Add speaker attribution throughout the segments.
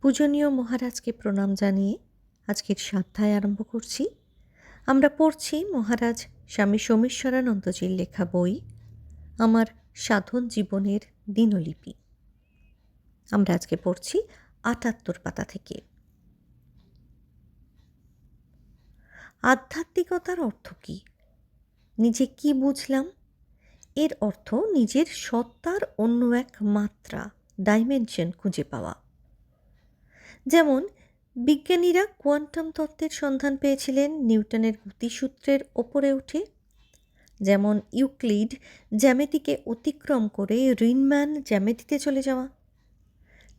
Speaker 1: পূজনীয় মহারাজকে প্রণাম জানিয়ে আজকের সাধ্যায় আরম্ভ করছি। আমরা পড়ছি মহারাজ স্বামী সোমেশ্বরানন্দজির লেখা বই, আমার সাধন জীবনের দিনলিপি। আমরা আজকে পড়ছি আটাত্তর পাতা থেকে। আধ্যাত্মিকতার অর্থ কী? নিজে কি বুঝলাম? এর অর্থ নিজের সত্তার অন্য এক মাত্রা ডাইমেনশন খুঁজে পাওয়া। যেমন, বিজ্ঞানীরা কোয়ান্টাম তত্ত্বের সন্ধান পেয়েছিলেন নিউটনের গতিসূত্রের ওপরে উঠে। যেমন, ইউক্লিড জ্যামিতিকে অতিক্রম করে রিনম্যান জ্যামিতিতে চলে যাওয়া।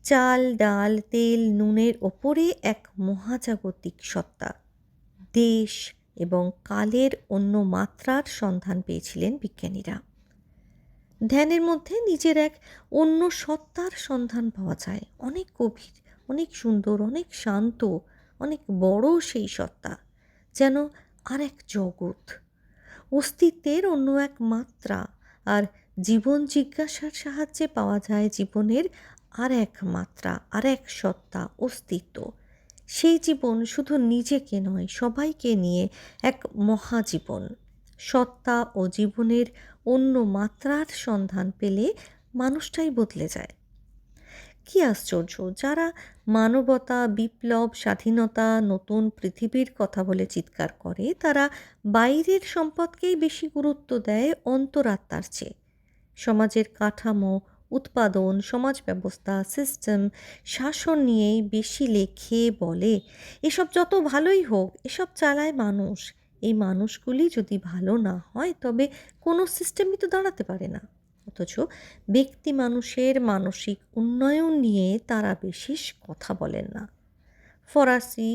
Speaker 1: চাল, ডাল, তেল, নুনের ওপরে এক মহাজাগতিক সত্তা। দেশ এবং কালের অন্য মাত্রার সন্ধান পেয়েছিলেন বিজ্ঞানীরা। ধ্যানের মধ্যে নিজের এক অন্য সত্তার সন্ধান পাওয়া যায়। অনেক গভীর। অনেক সুন্দর, অনেক শান্ত, অনেক বড় সেই সত্তা, যেন আর এক জগৎ। অস্তিত্বের অন্য এক মাত্রা, আর জীবন জিজ্ঞাসার সাহায্যে পাওয়া যায় জীবনের আর এক মাত্রা, আর এক সত্তা, অস্তিত্ব। সেই জীবন শুধু নিজেকে নয়, সবাইকে নিয়ে এক মহাজীবন। সত্তা ও জীবনের অন্য মাত্রার সন্ধান পেলে মানুষটাই বদলে যায়। কি আশ্চর্য, যারা মানবতা, বিপ্লব, স্বাধীনতা, নতুন পৃথিবীর কথা বলে চিৎকার করে, তারা বাইরের সম্পদকেই বেশি গুরুত্ব দেয় অন্তরাত্মার চেয়ে। সমাজের কাঠামো, উৎপাদন, সমাজ ব্যবস্থা সিস্টেম শাসন নিয়েই বেশি লেখে, বলে, এসব যত ভালোই হোক, এসব চালায় মানুষ। এই মানুষগুলি যদি ভালো না হয়, তবে কোনো সিস্টেমই তো দাঁড়াতে পারে না। অথচ ব্যক্তি মানুষের মানসিক উন্নয়ন নিয়ে তারা বিশেষ কথা বলেন না। ফরাসি,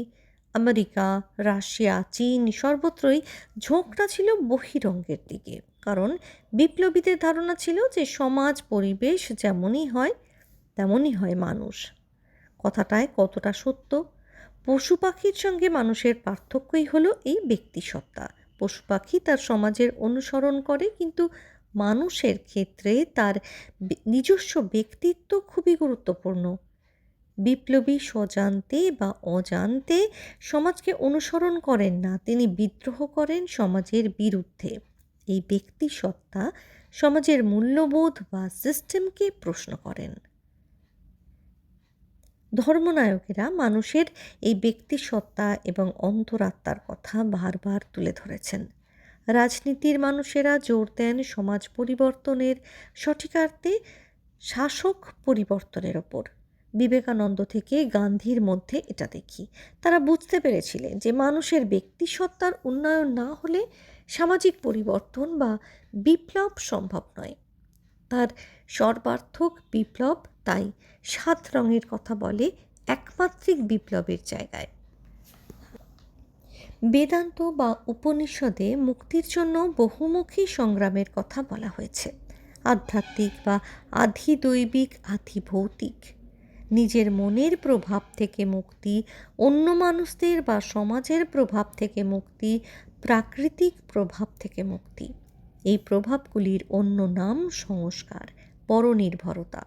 Speaker 1: আমেরিকা, রাশিয়া, চীন সর্বত্রই ঝোঁকটা ছিল বহিরঙ্গের দিকে। কারণ বিপ্লবীদের ধারণা ছিল যে সমাজ, পরিবেশ যেমনই হয়, তেমনই হয় মানুষ। কথাটায় কতটা সত্য? পশু পাখির সঙ্গে মানুষের পার্থক্যই হলো এই ব্যক্তিসত্তা পশু পাখি তার সমাজের অনুসরণ করে, কিন্তু মানুষের ক্ষেত্রে তার নিজস্ব ব্যক্তিত্ব খুবই গুরুত্বপূর্ণ। বিপ্লবী স্বজান্তে বা অজান্তে সমাজকে অনুসরণ করেন না, তিনি বিদ্রোহ করেন সমাজের বিরুদ্ধে। এই ব্যক্তি সত্তা সমাজের মূল্যবোধ বা সিস্টেমকে প্রশ্ন করেন। ধর্মনায়কেরা মানুষের এই ব্যক্তি সত্তা এবং অন্তরাত্মার কথা বারবার তুলে ধরেছেন। রাজনীতির মানুষেরা জোর দেন সমাজ পরিবর্তনের সঠিকার্থে শাসক পরিবর্তনের ওপর। বিবেকানন্দ থেকে গান্ধীর মধ্যে এটা দেখি। তারা বুঝতে পেরেছিলেন যে মানুষের ব্যক্তিসত্তার উন্নয়ন না হলে সামাজিক পরিবর্তন বা বিপ্লব সম্ভব নয়। তার সর্বার্থক বিপ্লব তাই সাত রঙের কথা বলে একমাত্রিক বিপ্লবের জায়গায়। বেদান্ত বা উপনিষদে মুক্তির জন্য বহুমুখী সংগ্রামের কথা বলা হয়েছে। আধ্যাত্মিক বা আধিদৈবিক আধিভৌতিক। নিজের মনের প্রভাব থেকে মুক্তি, অন্য মানুষদের বা সমাজের প্রভাব থেকে মুক্তি, প্রাকৃতিক প্রভাব থেকে মুক্তি। এই প্রভাবগুলির অন্য নাম সংস্কার, পরনির্ভরতা।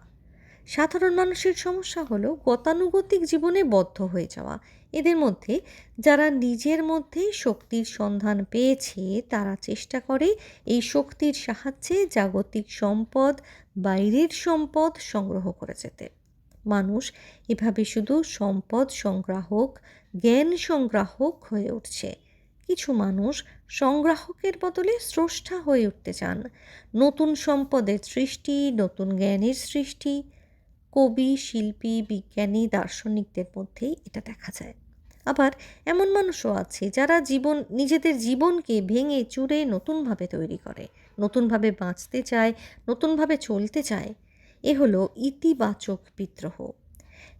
Speaker 1: সাধারণ মানুষের সমস্যা হলো গতানুগতিক জীবনে বদ্ধ হয়ে যাওয়া এদের মধ্যে যারা নিজের মধ্যেই শক্তির সন্ধান পেয়েছে, তারা চেষ্টা করে এই শক্তির সাহায্যে জাগতিক সম্পদ, বাইরের সম্পদ সংগ্রহ করে যেতে। মানুষ এভাবে শুধু সম্পদ সংগ্রাহক, জ্ঞান সংগ্রাহক হয়ে উঠছে। কিছু মানুষ সংগ্রাহকের বদলে স্রষ্টা হয়ে উঠতে চান। নতুন সম্পদের সৃষ্টি, নতুন জ্ঞানের সৃষ্টি। কবি, শিল্পী, বিজ্ঞানী, দার্শনিকদের মধ্যেই এটা দেখা যায়। আবার এমন মানুষও আছে যারা জীবন, নিজেদের জীবনকে ভেঙে চুরে নতুনভাবে তৈরি করে, নতুনভাবে বাঁচতে চায়, নতুনভাবে চলতে চায়। এ হলো ইতিবাচক বিদ্রোহ।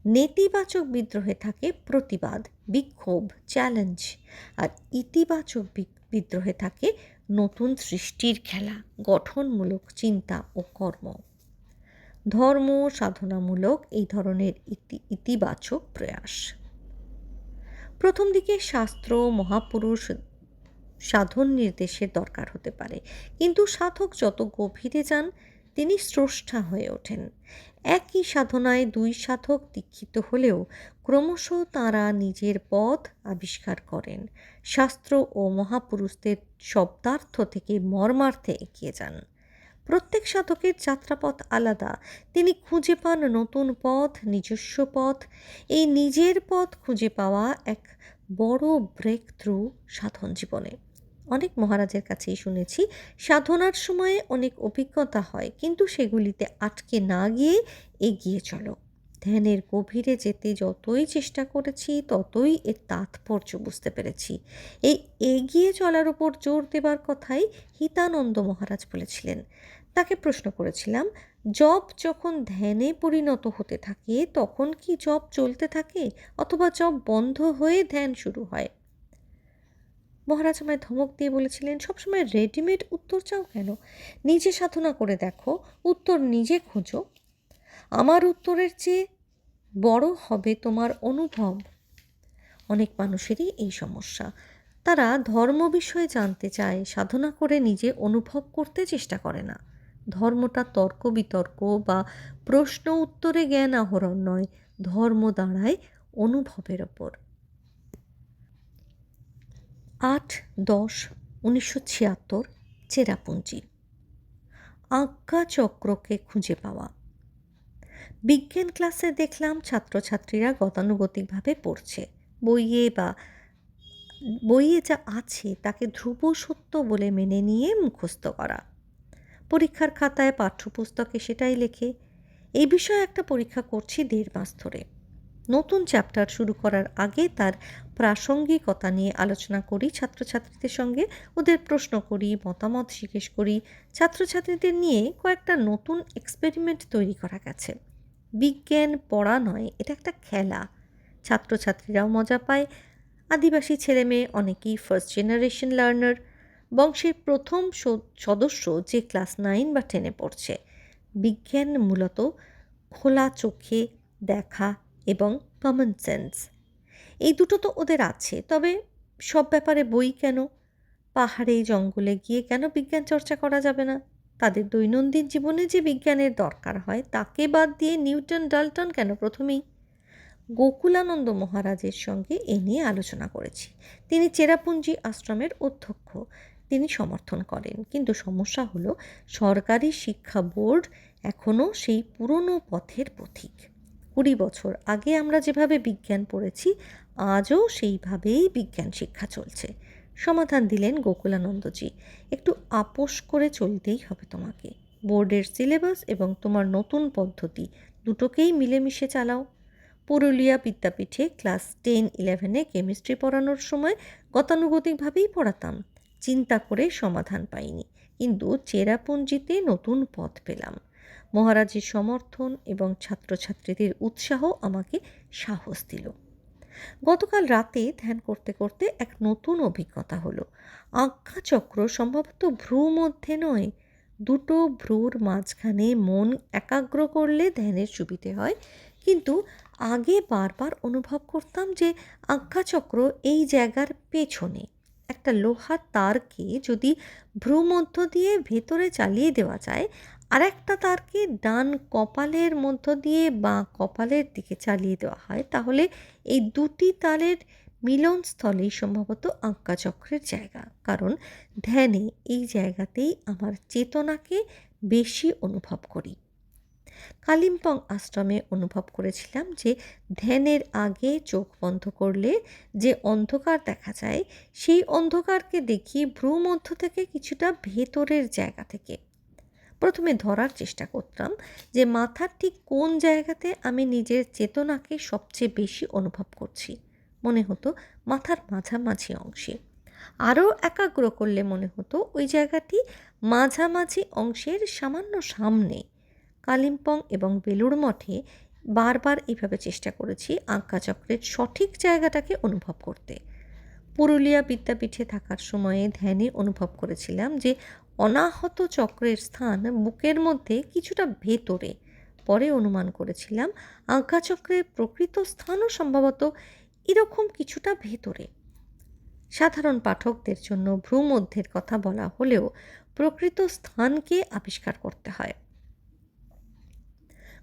Speaker 1: নেতিবাচক বিদ্রোহে থাকে প্রতিবাদ, বিক্ষোভ, চ্যালেঞ্জ। আর ইতিবাচক বিদ্রোহে থাকে নতুন সৃষ্টির খেলা, গঠনমূলক চিন্তা ও কর্ম। ধর্ম সাধনামূলক এই ধরনের ইতি, ইতিবাচক প্রয়াস। প্রথম দিকে শাস্ত্র, মহাপুরুষ সাধন নির্দেশের দরকার হতে পারে। কিন্তু সাধক যত গভীরে যান, তিনি স্রষ্টা হয়ে ওঠেন। একই সাধনায় দুই সাধক দীক্ষিত হলেও ক্রমশ তাঁরা নিজের পথ আবিষ্কার করেন। শাস্ত্র ও মহাপুরুষদের শব্দার্থ থেকে মর্মার্থে এগিয়ে যান। প্রত্যেক সাধকের যাত্রাপথ আলাদা। তিনি খুঁজে পান নতুন পথ, নিজস্ব পথ। এই নিজের পথ খুঁজে পাওয়া এক বড় ব্রেক থ্রু সাধন জীবনে। অনেক মহারাজের কাছেই শুনেছি, সাধনার সময়ে অনেক অভিজ্ঞতা হয়, কিন্তু সেগুলিতে আটকে না গিয়ে এগিয়ে চলো। ধ্যানের গভীরে যেতে যতই চেষ্টা করেছি, ততই এর তাৎপর্য বুঝতে পেরেছি। এই এগিয়ে চলার উপর জোর দেবার কথাই হিতানন্দ মহারাজ বলেছিলেন। তাকে প্রশ্ন করেছিলাম, জব যখন ধ্যানে পরিণত হতে থাকে, তখন কি জব চলতে থাকে অথবা জব বন্ধ হয়ে ধ্যান শুরু হয়? মহারাজ আমায় ধমক দিয়ে বলেছিলেন, সবসময় রেডিমেড উত্তর চাও কেন? নিজে সাধনা করে দেখো, উত্তর নিজে খোঁজো। আমার উত্তরের চেয়ে বড় হবে তোমার অনুভব। অনেক মানুষেরই এই সমস্যা। তারা ধর্ম বিষয়ে জানতে চায়, সাধনা করে নিজে অনুভব করতে চেষ্টা করে না। ধর্মটা তর্ক বিতর্ক বা প্রশ্ন উত্তরে জ্ঞান আহরণ নয়, ধর্ম দাঁড়ায় অনুভবের ওপর। আট দশ উনিশশো ছিয়াত্তর, চেরাপুঞ্জি। আজ্ঞা চক্রকে খুঁজে পাওয়া। বিজ্ঞান ক্লাসে দেখলাম ছাত্রছাত্রীরা গতানুগতিকভাবে পড়ছে। বইয়ে বা বইয়ে যা আছে তাকে ধ্রুব সত্য বলে মেনে নিয়ে মুখস্থ করা। পরীক্ষার খাতায় পাঠ্যপুস্তকে সেটাই লেখে। এই বিষয়ে একটা পরীক্ষা করছি দেড় মাস ধরে। নতুন চ্যাপ্টার শুরু করার আগে তার প্রাসঙ্গিকতা নিয়ে আলোচনা করি, ছাত্রছাত্রীদের সঙ্গে ওদের প্রশ্ন করি, মতামত জিজ্ঞেস করি। ছাত্রছাত্রীদের নিয়ে কয়েকটা নতুন এক্সপেরিমেন্ট তৈরি করা গেছে। বিজ্ঞান পড়া নয়, এটা একটা খেলা। ছাত্রছাত্রীরাও মজা পায়। আদিবাসী ছেলেমেয়ে, অনেকেই ফার্স্ট জেনারেশন লার্নার বংশের প্রথম সদস্য যে ক্লাস নাইন বা টেনে পড়ছে। বিজ্ঞান মূলত খোলা চোখে দেখা এবং কমন সেন্স এই দুটো তো ওদের আছে, তবে সব ব্যাপারে বই কেন? পাহাড়ে, জঙ্গলে গিয়ে কেন বিজ্ঞান চর্চা করা যাবে না? তাদের দৈনন্দিন জীবনে যে বিজ্ঞানের দরকার হয়, তাকে বাদ দিয়ে নিউটন, ডালটন কেন প্রথমেই? গোকুলানন্দ মহারাজের সঙ্গে এ নিয়ে আলোচনা করেছি। তিনি চেরাপুঞ্জি আশ্রমের অধ্যক্ষ। তিনি সমর্থন করেন। কিন্তু সমস্যা হলো, সরকারি শিক্ষা বোর্ড এখনও সেই পুরনো পথের পথিক। কুড়ি বছর আগে আমরা যেভাবে বিজ্ঞান পড়েছি, আজও সেইভাবেই বিজ্ঞান শিক্ষা চলছে। সমাধান দিলেন গোকুলানন্দজি। একটু আপোষ করে চলতেই হবে তোমাকে। বোর্ডের সিলেবাস এবং তোমার নতুন পদ্ধতি দুটোকেই মিলেমিশে চালাও। পুরুলিয়া বিদ্যাপীঠে ক্লাস টেন ইলেভেনে কেমিস্ট্রি পড়ানোর সময় গতানুগতিকভাবেই পড়াতাম। চিন্তা করে সমাধান পাইনি। কিন্তু চেরাপুঞ্জিতে নতুন পথ পেলাম। মহারাজের সমর্থন এবং ছাত্রছাত্রীদের উৎসাহ আমাকে সাহস দিল। গতকাল রাতে ধ্যান করতে করতে এক নতুন অভিজ্ঞতা হলো। আজ্ঞাচক্র সম্ভবত ভ্রু মধ্যে নয়, দুটো ভ্রুর মাঝখানে মন একাগ্র করলে ধ্যানের সুবিধে হয়। কিন্তু আগে বারবার অনুভব করতাম যে আজ্ঞাচক্র এই জায়গার পেছনে। একটা লোহার তারকে যদি ভ্রুমধ্য দিয়ে ভেতরে চালিয়ে দেওয়া যায় আর একটা তারকে ডান কপালের মধ্য দিয়ে বা কপালের দিকে চালিয়ে দেওয়া হয়, তাহলে এই দুটি তারের মিলনস্থলেই সম্ভবত আজ্ঞাচক্রের জায়গা। কারণ ধ্যানে এই জায়গাতেই আমার চেতনাকে বেশি অনুভব করি। কালিম্পং আশ্রমে অনুভব করেছিলাম যে ধ্যানের আগে চোখ বন্ধ করলে যে অন্ধকার দেখা যায়, সেই অন্ধকারকে দেখি ভ্রুমধ্য থেকে কিছুটা ভেতরের জায়গা থেকে। প্রথমে ধরার চেষ্টা করতাম যে মাথার ঠিক কোন জায়গাতে আমি নিজের চেতনাকে সবচেয়ে বেশি অনুভব করছি। মনে হতো মাথার মাঝামাঝি অংশে। আরও একাগ্র করলে মনে হতো ওই জায়গাটি মাঝামাঝি অংশের সামান্য সামনে। কালিম্পং এবং বেলুড় মঠে বারবার এইভাবে চেষ্টা করেছি আঁকাচক্রের সঠিক জায়গাটাকে অনুভব করতে। পুরুলিয়া বিদ্যাপীঠে থাকার সময়ে ধ্যানে অনুভব করেছিলাম যে অনাহত চক্রের স্থান বুকের মধ্যে কিছুটা ভেতরে। পরে অনুমান করেছিলাম আজ্ঞাচক্রের প্রকৃত স্থানও সম্ভবত এরকম কিছুটা ভেতরে। সাধারণ পাঠকদের জন্য ভ্রূমধ্যের কথা বলা হলেও প্রকৃত স্থানকে আবিষ্কার করতে হয়।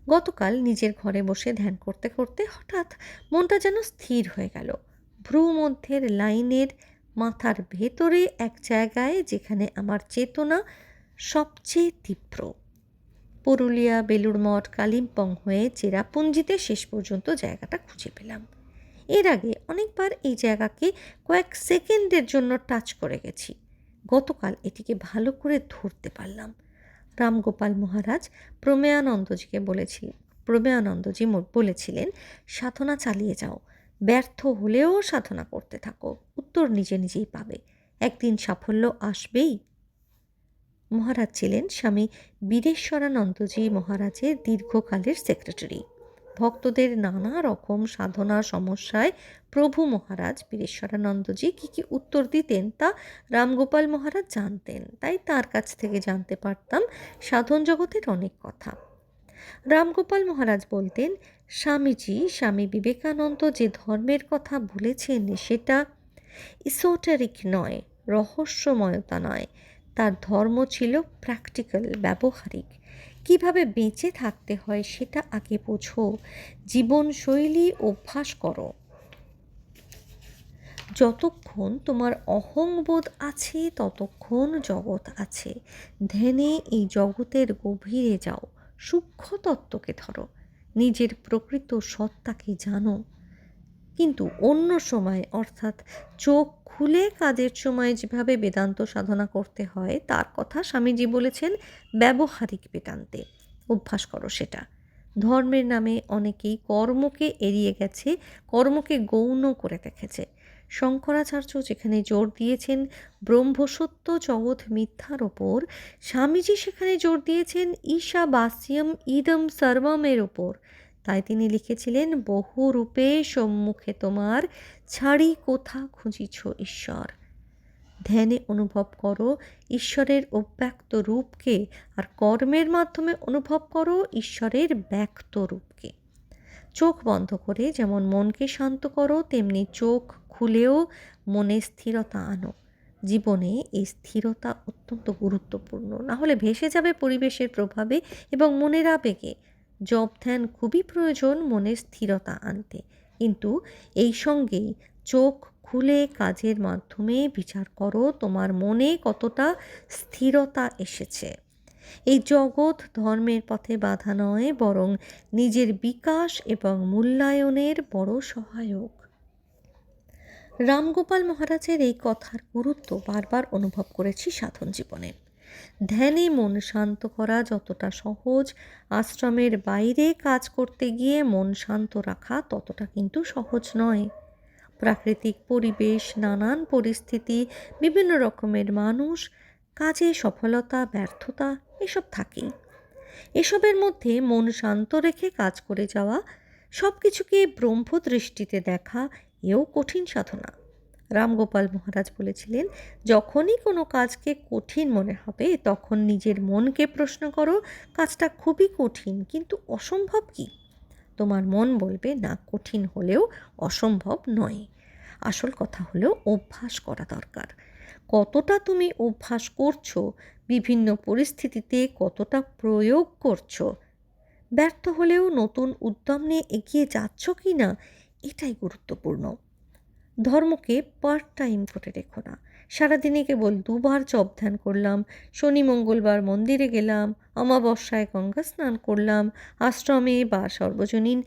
Speaker 1: গতকাল নিজের ঘরে বসে ধ্যান করতে করতে হঠাৎ মনটা যেন স্থির হয়ে গেল। ভ্রু মধ্যের লাইনের মাথার ভেতরে এক জায়গায় যেখানে আমার চেতনা সবচেয়ে তীব্র। পুরুলিয়া, বেলুড় মঠ, কালিম্পং হয়ে চেরাপুঞ্জিতে শেষ পর্যন্ত জায়গাটা খুঁজে পেলাম। এর আগে অনেকবার এই জায়গাকে কয়েক সেকেন্ডের জন্য টাচ করে গেছি। গতকাল এটিকে ভালো করে ধরতে পারলাম। রামগোপাল মহারাজ প্রমেয়ানন্দজিকে বলেছিলেন প্রমেয়ানন্দজি বলেছিলেন, সাধনা চালিয়ে যাও, ব্যর্থ হলেও সাধনা করতে থাকো, উত্তর নিজে নিজেই পাবে, একদিন সাফল্য আসবেই। মহারাজ ছিলেন স্বামী বীরেশ্বরানন্দজি মহারাজের দীর্ঘকালের সেক্রেটারি ভক্তদের নানা রকম সাধনা সমস্যায় প্রভু মহারাজ বীরেশ্বরানন্দজি কী কী উত্তর দিতেন তা রামগোপাল মহারাজ জানতেন। তাই তার কাছ থেকে জানতে পারতাম সাধন জগতের অনেক কথা। রামগোপাল মহারাজ বলতেন, স্বামীজি, স্বামী বিবেকানন্দ যে ধর্মের কথা বলেছেন সেটা ইসোটারিক নয়, রহস্যময়তা নয়। তার ধর্ম ছিল প্র্যাকটিক্যাল ব্যবহারিক। কীভাবে বেঁচে থাকতে হয় সেটা আগে বোঝো। জীবনশৈলী অভ্যাস করো। যতক্ষণ তোমার অহংবোধ আছে, ততক্ষণ জগৎ আছে। ধ্যানে এই জগতের গভীরে যাও। সূক্ষ্ম তত্ত্বকে ধরো। নিজের প্রকৃত সত্তাকে জানো। কিন্তু অন্য সময়, অর্থাৎ চোখ খুলে কাজের সময় যেভাবে বেদান্ত সাধনা করতে হয়, তার কথা স্বামীজি বলেছেন, ব্যবহারিক বেদান্তে। অভ্যাস করো সেটা। ধর্মের নামে অনেকেই কর্মকে এড়িয়ে গেছে, কর্মকে গৌণ করে দেখেছে। শঙ্করাচার্য যেখানে জোর দিয়েছেন, ব্রহ্মসত্য জগৎ মিথ্যার ওপর, স্বামীজি সেখানে জোর দিয়েছেন ঈশা বাস্যম ইদম সর্বমের ওপর। তাই তিনি লিখেছিলেন, বহু রূপে সম্মুখে তোমার ছাড়ি কোথা খুঁজিছ ঈশ্বর? ধ্যানে অনুভব করো, ঈশ্বরের অব্যক্ত রূপকে, আর কর্মের মাধ্যমে অনুভব করো, ঈশ্বরের ব্যক্ত রূপকে। চোখ বন্ধ করে যেমন মনকে শান্ত করো, তেমনি চোখ খুলেও মনে স্থিরতা আনো। জীবনে এই স্থিরতা অত্যন্ত গুরুত্বপূর্ণ। না হলে ভেসে যাবে পরিবেশের প্রভাবে এবং মনের আবেগে। জব ধ্যান খুবই প্রয়োজন মনে স্থিরতা আনতে। কিন্তু এই সঙ্গেই চোখ খুলে কাজের মাধ্যমে বিচার করো, তোমার মনে কতটা স্থিরতা এসেছে। এই জগৎ ধর্মের পথে বাধা নয়, বরং নিজের বিকাশ এবং মূল্যায়নের বড় সহায়ক। রামগোপাল মহারাজের এই কথার গুরুত্ব বারবার অনুভব করেছি সাধন জীবনে। ধ্যানে মন শান্ত করা যতটা সহজ। আশ্রমের বাইরে কাজ করতে গিয়ে মন শান্ত রাখা ততটা কিন্তু সহজ নয়। প্রাকৃতিক পরিবেশ, নানান পরিস্থিতি, বিভিন্ন রকমের মানুষ, কাজে সফলতা, ব্যর্থতা এসব থাকেই। এসবের মধ্যে মন শান্ত রেখে কাজ করে যাওয়া সব কিছুকে ব্রহ্মদৃষ্টিতে দেখা এও কঠিন সাধনা। রামগোপাল মহারাজ বলেছিলেন, যখনই কোনো কাজকে কঠিন মনে হবে, তখন নিজের মনকে প্রশ্ন করো, কাজটা খুবই কঠিন, কিন্তু অসম্ভব কি? তোমার মন বলবে, না, কঠিন হলেও অসম্ভব নয়। আসল কথা হলো, অভ্যাস করা দরকার। কতটা তুমি অভ্যাস করছ, বিভিন্ন পরিস্থিতিতে কতটা প্রয়োগ করছ, ব্যর্থ হলেও নতুন উদ্যম নিয়ে এগিয়ে যাচ্ছ কি না এটাই গুরুত্বপূর্ণ। ধর্মকে পার্ট টাইম করে রেখো না। সারাদিনে কেবল দুবার জপ ধ্যান করলাম, শনি মঙ্গলবার মন্দিরে গেলাম, অমাবস্যায় গঙ্গা স্নান করলাম, আশ্রমে বা সর্বজনীন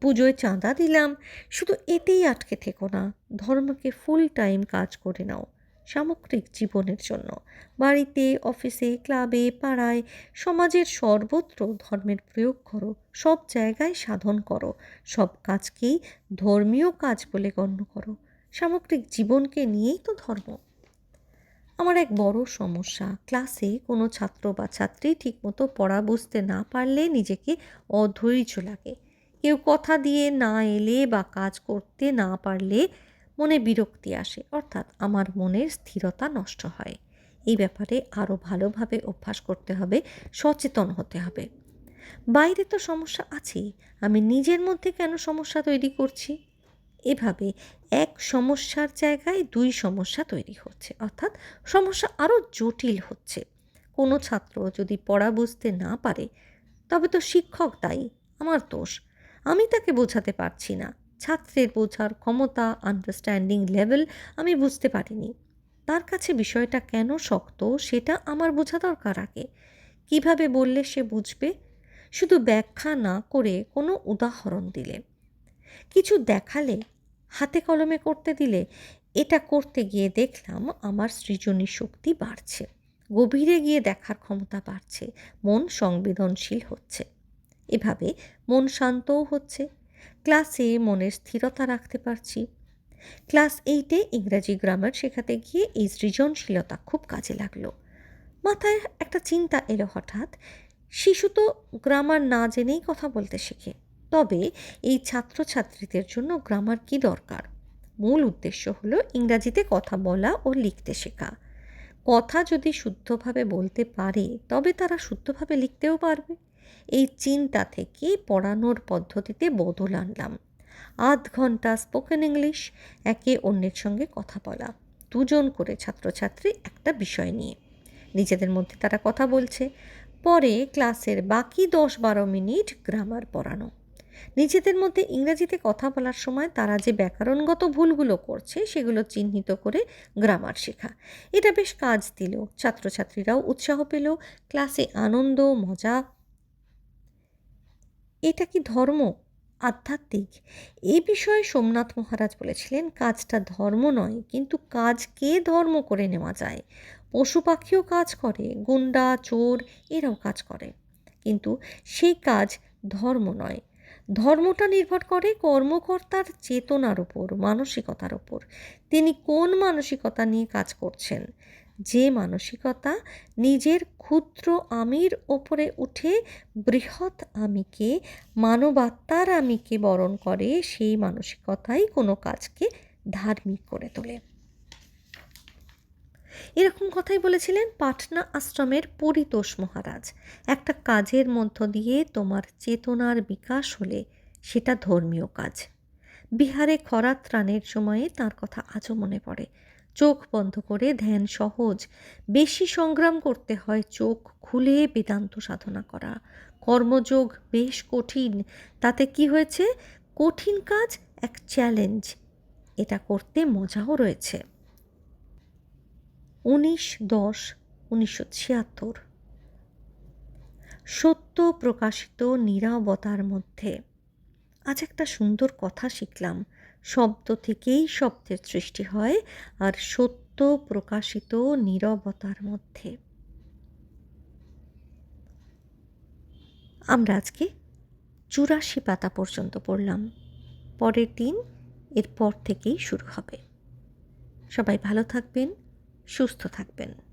Speaker 1: পুজোয় চাঁদা দিলাম। শুধু এতেই আটকে থেকো না, ধর্মকে ফুল টাইম কাজ করে নাও। সামগ্রিক জীবনের জন্য। বাড়িতে, অফিসে, ক্লাবে, পাড়ায় সমাজের সর্বত্র ধর্মের প্রয়োগ করো, সব জায়গায় সাধন করো, সব কাজকেই ধর্মীয় কাজ বলে গণ্য করো। সামগ্রিক জীবনকে নিয়েই তো ধর্ম। আমার এক বড় সমস্যা, ক্লাসে কোনো ছাত্র বা ছাত্রী ঠিকমতো পড়া বুঝতে না পারলে নিজেকে অধৈর্য লাগে। কেউ কথা দিয়ে না এলে বা কাজ করতে না পারলে মনে বিরক্তি আসে, অর্থাৎ আমার মনের স্থিরতা নষ্ট হয়। এই ব্যাপারে আরও ভালোভাবে অভ্যাস করতে হবে, সচেতন হতে হবে। বাইরে তো সমস্যা আছেই, আমি নিজের মধ্যে কেন সমস্যা তৈরি করছি? এভাবে এক সমস্যার জায়গায় দুই সমস্যা তৈরি হচ্ছে, অর্থাৎ সমস্যা আরও জটিল হচ্ছে। কোনো ছাত্র যদি পড়া বুঝতে না পারে, তবে তো শিক্ষক দায়ী, আমার দোষ। আমি তাকে বোঝাতে পারছি না। ছাত্রের বোঝার ক্ষমতা আন্ডারস্ট্যান্ডিং লেভেল আমি বুঝতে পারিনি। তার কাছে বিষয়টা কেন শক্ত, সেটা আমার বোঝা দরকার আগে। কীভাবে বললে সে বুঝবে? শুধু ব্যাখ্যা না করে কোনো উদাহরণ দিলে। কিছু দেখালে, হাতে কলমে করতে দিলে, এটা করতে গিয়ে দেখলাম আমার সৃজনী শক্তি বাড়ছে। গভীরে গিয়ে দেখার ক্ষমতা বাড়ছে। মন সংবেদনশীল হচ্ছে। এভাবে মন শান্তও হচ্ছে। ক্লাসে মনের স্থিরতা রাখতে পারছি। ক্লাস এইটে ইংরাজি গ্রামার শেখাতে গিয়ে এই সৃজনশীলতা খুব কাজে লাগল। মাথায় একটা চিন্তা এলো হঠাৎ, শিশু তো গ্রামার না জেনেই কথা বলতে শেখে। তবে এই ছাত্রছাত্রীদের জন্য গ্রামার কি দরকার? মূল উদ্দেশ্য হলো ইংরাজিতে কথা বলা ও লিখতে শেখা। কথা যদি শুদ্ধভাবে বলতে পারে, তবে তারা শুদ্ধভাবে লিখতেও পারবে। এই চিন্তা থেকে পড়ানোর পদ্ধতিতে বদল আনলাম। আধ ঘণ্টা স্পোকেন ইংলিশ একে অন্যের সঙ্গে কথা বলা। দুজন করে ছাত্রছাত্রী একটা বিষয় নিয়ে। নিজেদের মধ্যে তারা কথা বলছে। পরে ক্লাসের বাকি দশ বারো মিনিট গ্রামার পড়ানো। নিজেদের মধ্যে ইংরেজিতে কথা বলার সময় তারা যে ব্যাকরণগত ভুলগুলো করছে, সেগুলো চিহ্নিত করে গ্রামার শেখা। এটা বেশ কাজ দিল। ছাত্রছাত্রীরাও উৎসাহ পেল। ক্লাসে আনন্দ, মজা। এটা কি ধর্ম? আধ্যাত্মিক। এই বিষয়ে সোমনাথ মহারাজ বলেছিলেন, কাজটা ধর্ম নয়, কিন্তু কাজকে ধর্ম করে নেওয়া যায়। পশু পাখিও কাজ করে, গুন্ডা, চোর, এরাও কাজ করে। কিন্তু সেই কাজ ধর্ম নয়। ধর্মটা নির্ভর করে কর্মকর্তার চেতনার ওপর মানসিকতার ওপর তিনি কোন মানসিকতা নিয়ে কাজ করছেন? যে মানসিকতা নিজের ক্ষুদ্র আমির ওপরে উঠে বৃহৎ আমিকে, মানবাত্মার আমিকে বরণ করে, সেই মানসিকতাই কোনো কাজকে ধার্মিক করে তোলে। এরকম কথাই বলেছিলেন পাটনা আশ্রমের পরিতোষ মহারাজ। একটা কাজের মধ্য দিয়ে তোমার চেতনার বিকাশ হলে সেটা ধর্মীয় কাজ। বিহারে খরা ত্রাণের সময়ে তার কথা আজও মনে পড়ে। চোখ বন্ধ করে ধ্যান সহজ। বেশি সংগ্রাম করতে হয় চোখ খুলে বেদান্ত সাধনা করা। কর্মযোগ বেশ কঠিন। তাতে কি হয়েছে? কঠিন কাজ, এক চ্যালেঞ্জ এটা করতে মজাও রয়েছে। উনিশ দশ উনিশশো ছিয়াত্তর। সত্য প্রকাশিত নিরাবতার মধ্যে। আজ একটা সুন্দর কথা শিখলাম। শব্দ থেকেই শব্দের সৃষ্টি হয় আর সত্য প্রকাশিত নিরবতার মধ্যে। আমরা আজকে চুরাশি পাতা পর্যন্ত পড়লাম। পরের দিন এরপর থেকেই শুরু হবে। সবাই ভালো থাকবেন। সুস্থ থাকবেন।